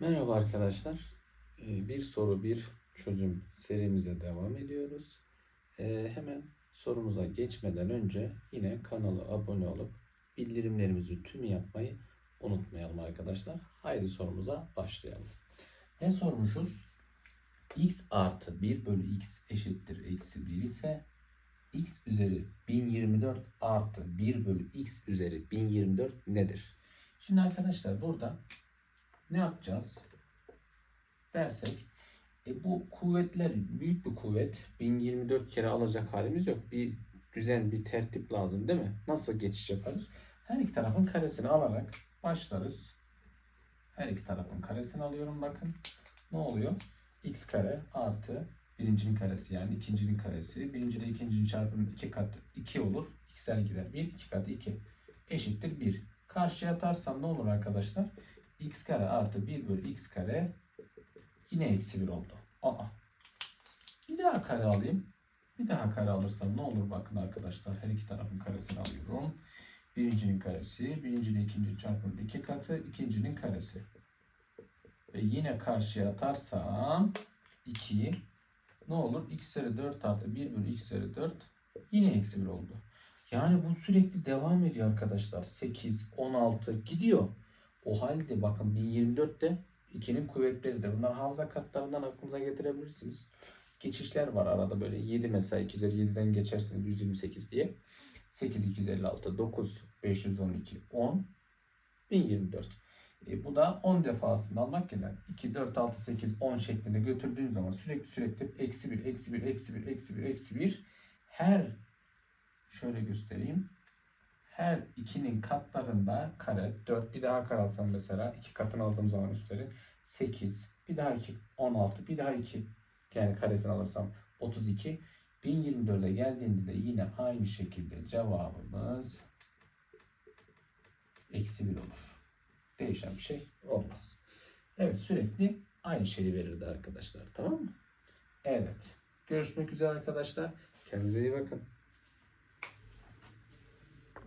Merhaba arkadaşlar. Ee, Bir soru bir çözüm serimize devam ediyoruz. Ee, Hemen sorumuza geçmeden önce yine kanala abone olup bildirimlerimizi tüm yapmayı unutmayalım arkadaşlar. Haydi sorumuza başlayalım. Ne sormuşuz? x artı 1 bölü x eşittir eksi 1 ise x üzeri 1024 artı 1 bölü x üzeri 1024 nedir? Şimdi arkadaşlar burada ne yapacağız? Dersek e bu kuvvetler büyük bir kuvvet. 1024 kere alacak halimiz yok. Bir düzen, bir tertip lazım değil mi? Nasıl geçiş yaparız? Her iki tarafın karesini alarak başlarız. Her iki tarafın karesini alıyorum bakın. Ne oluyor? x kare artı birincinin karesi yani ikincinin karesi. Birinci ile ikincinin çarpımı iki kat 2 olur. x'ler gider. 1, 2 katı 2 eşittir 1. Karşıya atarsam ne olur arkadaşlar? X kare artı 1 bölü x kare yine eksi 1 oldu. Aa. Bir daha kare alayım. Bir daha kare alırsam ne olur bakın arkadaşlar. Her iki tarafın karesini alıyorum. Birincinin karesi, birinci ile ikinci çarpımı iki katı, ikincinin karesi. Ve yine karşıya atarsam 2 ne olur? x üzeri 4 artı 1 bölü x üzeri 4 yine eksi 1 oldu. Yani bu sürekli devam ediyor arkadaşlar. 8, 16 gidiyor. O halde bakın 1024 de 2'nin kuvvetleridir. Bunlar hafıza katlarından aklınıza getirebilirsiniz. Geçişler var arada böyle 7 mesela 2 üzeri 7'den geçersiniz 128 diye. 8, 256, 9, 512, 10, 1024. E, bu da 10 defasında almak gelen 2, 4, 6, 8, 10 şeklinde götürdüğün zaman sürekli sürekli eksi 1, eksi 1, eksi 1, eksi 1, eksi 1 her şöyle göstereyim. Her ikinin katlarında kare 4 bir daha kare alsam mesela iki katını aldığım zaman üstleri 8 bir daha 2 16 bir daha 2 yani karesini alırsam 32 1024'e geldiğinde de yine aynı şekilde cevabımız eksi 1 olur. Değişen bir şey olmaz. Evet sürekli aynı şeyi verirdi arkadaşlar tamam mı? Evet. Görüşmek üzere arkadaşlar. Kendinize iyi bakın.